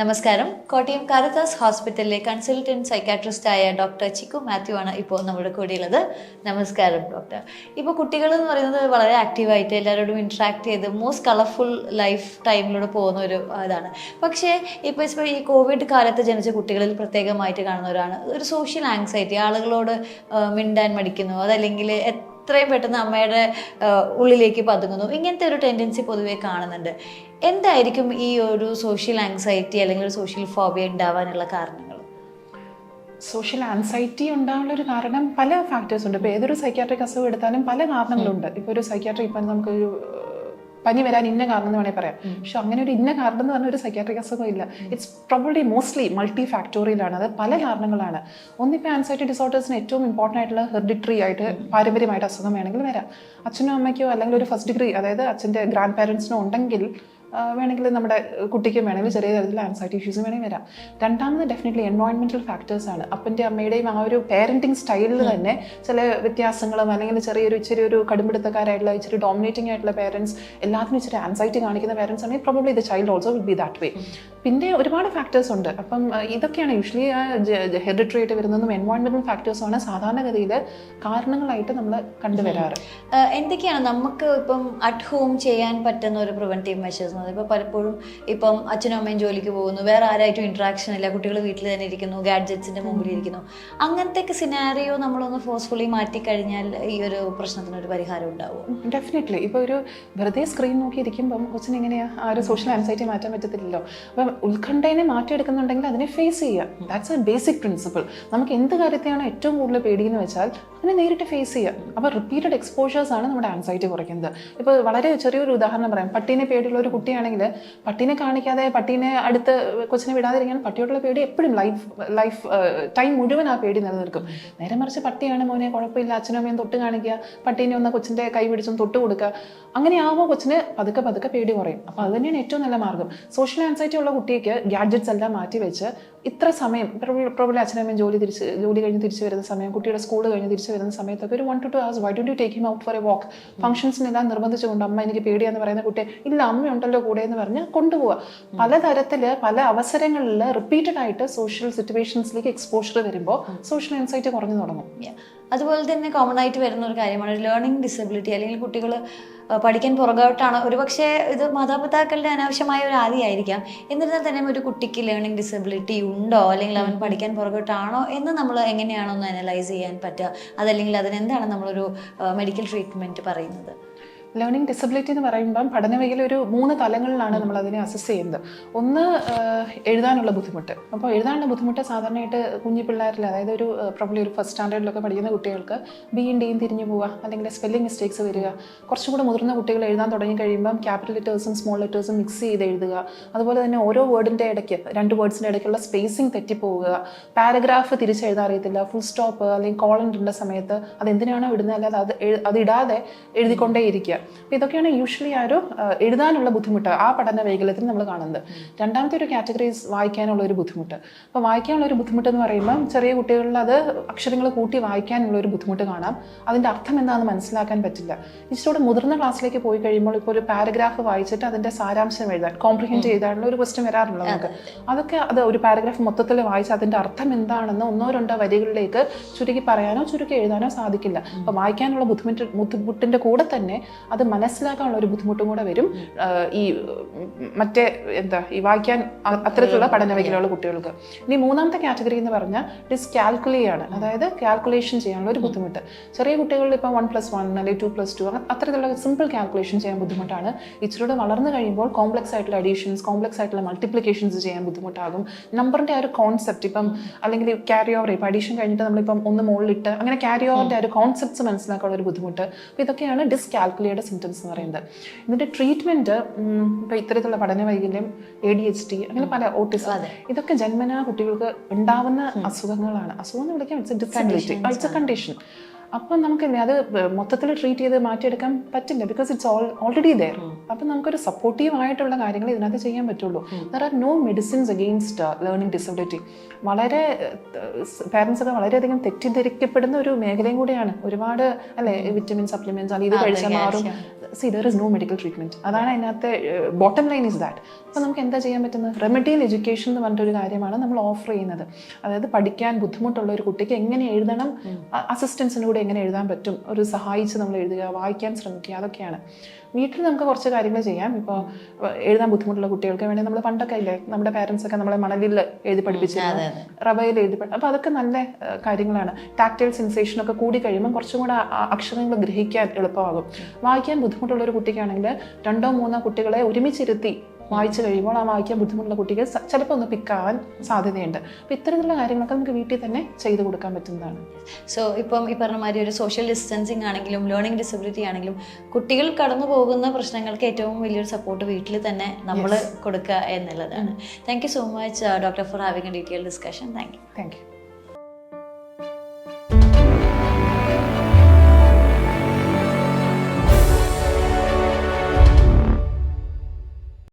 നമസ്കാരം. കോട്ടയം കാരദാസ് ഹോസ്പിറ്റലിലെ consultant psychiatrist ആയ ഡോക്ടർ ചിക്കു മാത്യു ആണ് ഇപ്പോൾ നമ്മുടെ കൂടെയുള്ളത്. നമസ്കാരം ഡോക്ടർ. ഇപ്പോൾ കുട്ടികൾ എന്ന് പറയുന്നത് വളരെ ആക്റ്റീവായിട്ട് എല്ലാവരോടും ഇൻട്രാക്ട് ചെയ്ത് മോസ്റ്റ് കളർഫുൾ ലൈഫ് ടൈമിലൂടെ പോകുന്ന ഒരു ഇതാണ്. പക്ഷേ ഇപ്പോൾ ഇപ്പോൾ ഈ കോവിഡ് കാലത്ത് ജനിച്ച കുട്ടികളിൽ പ്രത്യേകമായിട്ട് കാണുന്നവരാണ്. ഒരു സോഷ്യൽ ആങ്സൈറ്റി ആളുകളോട് മിണ്ടാൻ മടിക്കുന്നു. അതല്ലെങ്കിൽ എത്രയും പെട്ടെന്ന് അമ്മയുടെ ഉള്ളിലേക്ക് പതുങ്ങുന്നു. ഇങ്ങനത്തെ ഒരു ടെൻഡൻസി പൊതുവേ കാണുന്നുണ്ട്. എന്തായിരിക്കും ഈ ഒരു സോഷ്യൽ ആങ്സൈറ്റി അല്ലെങ്കിൽ സോഷ്യൽ ഫോബിയ ഉണ്ടാവാനുള്ള കാരണങ്ങൾ? സോഷ്യൽ ആൻസൈറ്റി ഉണ്ടാകാനുള്ള ഒരു കാരണം പല ഫാക്ടേഴ്സ് ഉണ്ട്. ഇപ്പോൾ ഏതൊരു സൈക്യാട്രിക് അസുഖം എടുത്താലും പല കാരണങ്ങളുണ്ട്. ഇപ്പോൾ ഒരു സൈക്യാട്രിക് ഇപ്പം നമുക്കൊരു പനി വരാൻ ഇന്ന കാരണം എന്ന് വേണമെങ്കിൽ പറയാം. പക്ഷെ അങ്ങനെ ഒരു ഇന്ന കാരണം എന്ന് പറഞ്ഞ ഒരു സൈക്യാട്രിക് അസുഖം ഇല്ല. ഇറ്റ്സ് പ്രോബ്ലി മോസ്റ്റ്ലി മൾട്ടി ഫാക്ടോറിയലാണ് അത് പല കാരണങ്ങളാണ്. ഒന്നിപ്പോൾ ആൻസൈറ്റി ഡിസോർഡേഴ്സിന് ഏറ്റവും ഇമ്പോർട്ടന്റ് ആയിട്ടുള്ള ഹെറിഡിറ്ററി ആയിട്ട് പാരമ്പര്യമായിട്ട് അസുഖം വേണമെങ്കിൽ വരാം. അച്ഛനോ അമ്മയ്ക്കോ അല്ലെങ്കിൽ ഒരു ഫസ്റ്റ് ഡിഗ്രി അതായത് അച്ഛന്റെ ഗ്രാൻഡ് പാരൻസിനോ ഉണ്ടെങ്കിൽ വേണമെങ്കിൽ നമ്മുടെ കുട്ടിക്കും വേണമെങ്കിൽ ചെറിയ തരത്തിൽ ആൻസൈറ്റി ഇഷ്യൂസ് വേണമെങ്കിൽ വരാം. രണ്ടാമത് ഡെഫിനറ്റ്ലി എൻവയോൺമെന്റൽ ഫാക്ടേഴ്സ് ആണ്. അപ്പന്റെ അമ്മയുടെയും ആ ഒരു പേരന്റിങ് സ്റ്റൈലിൽ തന്നെ ചില വ്യത്യാസങ്ങളും അല്ലെങ്കിൽ ചെറിയൊരു ഇച്ചിരി ഒരു കടുംപിടുത്തക്കാരായിട്ടുള്ള ഇച്ചിരി ഡോമിനേറ്റിംഗ് ആയിട്ടുള്ള പേരൻസ് എല്ലാത്തിനും ഇച്ചിരി ആൻസൈറ്റി കാണിക്കുന്ന പേരൻസ് ആണെങ്കിൽ probably the child also will be that way പിന്നെ ഒരുപാട് ഫാക്ടേഴ്സ് ഉണ്ട്. അപ്പം ഇതൊക്കെയാണ് യൂഷ്വലി ഹെറിഡിറ്ററി ആയിട്ട് വരുന്നതും എൻവയോൺമെന്റൽ ഫാക്ടേഴ്സുമാണ് സാധാരണഗതിയിൽ കാരണങ്ങളായിട്ട് നമ്മൾ കണ്ടുവരാറ്. എന്തൊക്കെയാണ് നമുക്ക് ഇപ്പം അറ്റ് ഹോം ചെയ്യാൻ പറ്റുന്ന ഒരു പ്രിവെന്റീവ് മെഷേഴ്സ് ഇപ്പോൾ പലപ്പോഴും ഇപ്പം അച്ഛനും അമ്മയും ജോലിക്ക് പോകുന്നു. വേറെ ആരായിട്ടും ഇൻട്രാക്ഷൻ ഇല്ല. കുട്ടികൾ വീട്ടിൽ തന്നെ ഇരിക്കുന്നു. ഗാഡ്ജറ്റ്സിന്റെ മുമ്പിൽ ഇരിക്കുന്നു. അങ്ങനത്തെ സിനാരിയോ നമ്മളൊന്ന് ഫോഴ്സ്ഫുള്ളി മാറ്റിക്കഴിഞ്ഞാൽ ഈ ഒരു പ്രശ്നത്തിനൊരു പരിഹാരം ഉണ്ടാവും. ഡെഫിനറ്റ്ലി ഇപ്പോൾ ഒരു വെറുതെ സ്ക്രീൻ നോക്കി ഇരിക്കുമ്പം കൊച്ചിന് എങ്ങനെയാ ആ ഒരു സോഷ്യൽ ആൻസൈറ്റി മാറ്റാൻ പറ്റത്തില്ലല്ലോ. അപ്പം ഉത്കണ്ഠേനെ മാറ്റിയെടുക്കുന്നുണ്ടെങ്കിൽ അതിനെ ഫേസ് ചെയ്യുക ദാറ്റ്സ് എ ബേസിക് പ്രിൻസിപ്പിൾ നമുക്ക് എന്ത് കാര്യത്തെയാണ് ഏറ്റവും കൂടുതൽ പേടിയെന്ന് വെച്ചാൽ അതിനെ നേരിട്ട് ഫേസ് ചെയ്യുക അപ്പോൾ റിപ്പീറ്റഡ് എക്സ്പോഷേഴ്സ് ആണ് നമ്മുടെ ആൻസൈറ്റി കുറയ്ക്കുന്നത്. ഇപ്പോൾ വളരെ ചെറിയൊരു ഉദാഹരണം പറയാം. പട്ടീനെ പേടിയുള്ള ഒരു കുട്ടിയാണെങ്കിൽ പട്ടീനെ കാണിക്കാതെ പട്ടീനെ അടുത്ത് കൊച്ചിനെ വിടാതിരിക്കാൻ പട്ടിയോടുള്ള പേടി എപ്പോഴും ലൈഫ് ലൈഫ് ടൈം മുഴുവൻ ആ പേടി നിലനിൽക്കും. നേരെ മറിച്ച് പട്ടിയാണ് മോനെ കുഴപ്പമില്ല അച്ഛനും അമ്മയും തൊട്ട് കാണിക്കുക പട്ടീനെ ഒന്ന് കൊച്ചിന്റെ കൈ പിടിച്ചും തൊട്ട് കൊടുക്കുക. അങ്ങനെയാവുമ്പോൾ കൊച്ചിന് പതുക്കെ പതുക്കെ പേടി കുറയും. അപ്പോൾ അത് തന്നെയാണ് ഏറ്റവും നല്ല മാർഗം സോഷ്യൽ ആൻസൈറ്റി ഉള്ള കുട്ടിക്ക് ഗാഡ്ജറ്റ്സ് എല്ലാം മാറ്റി വെച്ച് ഇത്ര സമയം പ്രോബ്ലം അച്ഛനും അമ്മയും ജോലി തിരിച്ച് ജോലി കഴിഞ്ഞ് തിരിച്ച് വരുന്ന സമയം കുട്ടിയുടെ സ്കൂൾ കഴിഞ്ഞ് തിരിച്ച് വരുന്ന സമയത്തൊക്കെ ഒരു one to two hours why do to take him out for a walk ഫംഗ്ഷൻസിനെല്ലാം നിർബന്ധിച്ചുകൊണ്ട് അമ്മ എനിക്ക് പേടിയാന്ന് പറയുന്ന കുട്ടി ഇല്ല അമ്മയുണ്ടല്ലോ കൂടെ എന്ന് പറഞ്ഞ് കൊണ്ടുപോവുക. പലതരത്തിൽ പല അവസരങ്ങളിൽ റിപ്പീറ്റഡ് ആയിട്ട് സോഷ്യൽ സിറ്റുവേഷൻസിലേക്ക് എക്സ്പോഷർ വരുമ്പോൾ സോഷ്യൽ ഇൻസൈറ്റ് കുറഞ്ഞു തുടങ്ങും. അതുപോലെ തന്നെ കോമൺ ആയിട്ട് വരുന്ന ഒരു കാര്യമാണ് ലേണിംഗ് ഡിസബിലിറ്റി അല്ലെങ്കിൽ കുട്ടികൾ പഠിക്കാൻ പുറകോട്ടാണ്. ഒരു പക്ഷേ ഇത് മാതാപിതാക്കളുടെ അനാവശ്യമായ ഒരു ആദിയായിരിക്കാം. എന്നിരുന്നാൽ തന്നെ ഒരു കുട്ടിക്ക് ലേണിംഗ് ഡിസബിലിറ്റി ഉണ്ടോ? അല്ലെങ്കിൽ അവൻ പഠിക്കാൻ പുറകോട്ടാണോ? എന്ന് നമ്മൾ എങ്ങനെയാണോ ഒന്ന് അനലൈസ് ചെയ്യാൻ പറ്റുക? അതല്ലെങ്കിൽ അതിനെന്താണ് നമ്മളൊരു മെഡിക്കൽ ട്രീറ്റ്മെന്റ് പറയുന്നത്? ലേണിംഗ് ഡിസബിലിറ്റി എന്ന് പറയുമ്പം പഠനവൈകല്യം ഒരു മൂന്ന് തലങ്ങളിലാണ് നമ്മൾ അതിനെ അസസ് ചെയ്യുന്നത്. ഒന്ന് എഴുതാനുള്ള ബുദ്ധിമുട്ട്. അപ്പോൾ എഴുതാനുള്ള ബുദ്ധിമുട്ട് സാധാരണയായിട്ട് കുഞ്ഞു പിള്ളേരിൽ അതായത് ഒരു പ്രോബ്ലി ഒരു ഫസ്റ്റ് സ്റ്റാൻഡേർഡിലൊക്കെ പഠിക്കുന്ന കുട്ടികൾക്ക് ബിയും ഡിയും തിരിഞ്ഞു പോവുക അല്ലെങ്കിൽ സ്പെല്ലിംഗ് മിസ്റ്റേക്സ് വരിക കുറച്ചും കൂടെ മുതിർന്ന കുട്ടികൾ എഴുതാൻ തുടങ്ങി കഴിയുമ്പം ക്യാപിറ്റൽ ലെറ്റേഴ്സും സ്മോൾ ലെറ്റേഴ്സും മിക്സ് ചെയ്ത് എഴുതുക. അതുപോലെ തന്നെ ഓരോ വേർഡിന്റെ ഇടയ്ക്ക് രണ്ട് വേർഡ്സിന്റെ ഇടയ്ക്കുള്ള സ്പേസിംഗ് തെറ്റിപ്പോവുക. പാരഗ്രാഫ് തിരിച്ചെഴുതാൻ അറിയത്തില്ല ഫുൾ സ്റ്റോപ്പ് അല്ലെങ്കിൽ കോളൻ ഇടേണ്ട സമയത്ത് അത് എന്തിനാണോ ഇടുന്നത് അല്ലാതെ അത് അതിടാതെ അത് ഇടാതെ എഴുതിക്കൊണ്ടേ ഇരിക്കുക അപ്പോൾ ഇതൊക്കെയാണ് യൂഷ്വലി ആ ഒരു എഴുതാനുള്ള ബുദ്ധിമുട്ട് ആ പഠന വൈകല്യത്തിൽ നമ്മൾ കാണുന്നത്. രണ്ടാമത്തെ ഒരു കാറ്റഗറീസ് വായിക്കാനുള്ള ഒരു ബുദ്ധിമുട്ട്. അപ്പോൾ വായിക്കാനുള്ള ഒരു ബുദ്ധിമുട്ട് എന്ന് പറയുമ്പോൾ ചെറിയ കുട്ടികളിൽ അത് അക്ഷരങ്ങൾ കൂട്ടി വായിക്കാനുള്ള ഒരു ബുദ്ധിമുട്ട് കാണാം. അതിന്റെ അർത്ഥം എന്താണെന്ന് മനസ്സിലാക്കാൻ പറ്റില്ല. ഇച്ചിരി മുതിർന്ന ക്ലാസ്സിലേക്ക് പോയി കഴിയുമ്പോൾ ഇപ്പോൾ ഒരു പാരഗ്രാഫ് വായിച്ചിട്ട് അതിന്റെ സാരാംശം എഴുതാൻ കോംപ്രിഹെൻഡ് ചെയ്താനുള്ള ഒരു ക്വസ്റ്റ്യൻ വരാറുണ്ട് നമുക്ക്. അതൊക്കെ അത് ഒരു പാരഗ്രാഫ് മൊത്തത്തിൽ വായിച്ച് അതിന്റെ അർത്ഥം എന്താണെന്ന് ഒന്നോ രണ്ടോ വരികളിലേക്ക് ചുരുക്കി പറയാനോ ചുരുക്കി എഴുതാനോ സാധിക്കില്ല. അപ്പോൾ വായിക്കാനുള്ള ബുദ്ധിമുട്ട് ബുദ്ധിമുട്ടിന്റെ കൂടെ തന്നെ അത് മനസ്സിലാക്കാനുള്ള ഒരു ബുദ്ധിമുട്ടും കൂടെ വരും. ഈ മറ്റേ എന്താ ഈ വായിക്കാൻ അത്തരത്തിലുള്ള പഠന മേഖലയുള്ള കുട്ടികൾക്ക്. ഇനി മൂന്നാമത്തെ കാറ്റഗറി എന്ന് പറഞ്ഞാൽ ഡിസ് ആണ്. അതായത് കാൽക്കുലേഷൻ ചെയ്യാനുള്ള ഒരു ബുദ്ധിമുട്ട്. ചെറിയ കുട്ടികളിൽ ഇപ്പോൾ വൺ പ്ലസ് വൺ അല്ലെങ്കിൽ ടു പ്ലസ് ടു അത്തരത്തിലുള്ള സിമ്പിൾ കാൽക്കുലേഷൻ ചെയ്യാൻ ബുദ്ധിമുട്ടാണ്. ഇച്ചിരൂടെ വളർന്നു കഴിയുമ്പോൾ കോംപ്ലക്സ് ആയിട്ടുള്ള അഡീഷൻസ് കോംപ്ലക്സ് ആയിട്ടുള്ള മൾട്ടിപ്ലിക്കേഷൻസ് ചെയ്യാൻ ബുദ്ധിമുട്ടാകും. നമ്പറിന്റെ ആ ഒരു കോൺസെപ്റ്റ് ഇപ്പം അല്ലെങ്കിൽ ക്യാരി ഓവർ ഇപ്പം അഡീഷൻ കഴിഞ്ഞിട്ട് നമ്മളിപ്പം ഒന്ന് മുകളിലിട്ട് അങ്ങനെ ക്യാരി ഓവറിന്റെ ആ ഒരു കോൺസെപ്റ്റ്സ് മനസ്സിലാക്കാനുള്ള ഒരു ബുദ്ധിമുട്ട്. അപ്പോൾ ഇതൊക്കെയാണ് ഡിസ്കാൽക്കുലിയുടെ സിംറ്റംസ് എന്ന് പറയുന്നത്. ഇതിന്റെ ട്രീറ്റ്മെന്റ് ഇപ്പോൾ ഇത്തരത്തിലുള്ള പഠന വൈകല്യം എ ഡി എച്ച് ടി അങ്ങനെ പല ഓട്ടിസം ഇതൊക്കെ ജന്മനാ കുട്ടികൾക്ക് ഉണ്ടാവുന്ന അസുഖങ്ങളാണ്. അസുഖം എന്ന് വിളിക്കാം it's disability it's a condition അപ്പം നമുക്കല്ലേ അത് മൊത്തത്തിൽ ട്രീറ്റ് ചെയ്ത് മാറ്റിയെടുക്കാൻ പറ്റില്ല because it's all already there അപ്പം നമുക്കൊരു സപ്പോർട്ടീവ് ആയിട്ടുള്ള കാര്യങ്ങൾ ഇതിനകത്ത് ചെയ്യാൻ പറ്റുള്ളൂ. There are no medicines against learning disability വളരെ പാരൻസൊക്കെ വളരെയധികം തെറ്റിദ്ധരിക്കപ്പെടുന്ന ഒരു മേഖലയും കൂടിയാണ്. ഒരുപാട് അല്ലേ വിറ്റമിൻ സപ്ലിമെന്റ്സ് അല്ലെങ്കിൽ ഇത് കഴിച്ചാൽ മാറും. See there is no medical treatment അതാണ് അതിനകത്തെ ബോട്ടം ലൈൻ ഇസ് ദാറ്റ് അപ്പോൾ നമുക്ക് എന്താ ചെയ്യാൻ പറ്റുന്നത്? റെമഡിയൽ എഡ്യൂക്കേഷൻ എന്ന് പറഞ്ഞിട്ടൊരു കാര്യമാണ് നമ്മൾ ഓഫർ ചെയ്യുന്നത്. അതായത് പഠിക്കാൻ ബുദ്ധിമുട്ടുള്ള ഒരു കുട്ടിക്ക് എങ്ങനെ എഴുതണം? അസിസ്റ്റൻസിനൂടെ എങ്ങനെ എഴുതാൻ പറ്റും? ഒരു സഹായിച്ച് നമ്മൾ എഴുതുക വായിക്കാൻ ശ്രമിക്കുക അതൊക്കെയാണ്. വീട്ടിൽ നമുക്ക് കുറച്ച് കാര്യങ്ങൾ ചെയ്യാം. ഇപ്പോൾ എഴുതാൻ ബുദ്ധിമുട്ടുള്ള കുട്ടികൾക്ക് വേണമെങ്കിൽ നമ്മൾ പണ്ടൊക്കെ ഇല്ലേ നമ്മുടെ പാരൻസ് ഒക്കെ നമ്മളെ മണലിൽ എഴുതി പഠിപ്പിച്ചിരുന്നു റവയിൽ എഴുതി അപ്പോൾ അതൊക്കെ നല്ല കാര്യങ്ങളാണ്. ടാക്റ്റൈൽ സെൻസേഷൻ ഒക്കെ കൂടി കഴിയുമ്പോൾ കുറച്ചും കൂടെ അക്ഷരങ്ങൾ ഗ്രഹിക്കാൻ എളുപ്പമാകും. വായിക്കാൻ ബുദ്ധിമുട്ടുള്ള ഒരു കുട്ടിക്കാണെങ്കിൽ രണ്ടോ മൂന്നോ കുട്ടികളെ ഒരുമിച്ചിരുത്തി വായിച്ചു കഴിയുമ്പോൾ ആ വായിക്കാൻ ബുദ്ധിമുട്ടുള്ള കുട്ടിക്ക് സ- ചിലപ്പോൾ ഒന്ന് പിക്കാവാൻ സാധ്യതയുണ്ട്. അപ്പോൾ ഇത്തരത്തിലുള്ള കാര്യങ്ങളൊക്കെ നമുക്ക് വീട്ടിൽ തന്നെ ചെയ്തു കൊടുക്കാൻ പറ്റുന്നതാണ്. സോ ഇപ്പം ഈ പറഞ്ഞ മാതിരി ഒരു സോഷ്യൽ ഡിസ്റ്റൻസിങ് ആണെങ്കിലും ലേണിംഗ് ഡിസബിലിറ്റി ആണെങ്കിലും കുട്ടികൾ കടന്നു പോകുന്ന പ്രശ്നങ്ങൾക്ക് ഏറ്റവും വലിയൊരു സപ്പോർട്ട് വീട്ടിൽ തന്നെ നമ്മൾ കൊടുക്കുക എന്നുള്ളതാണ്. Thank you so much doctor for having a detail discussion thank you thank you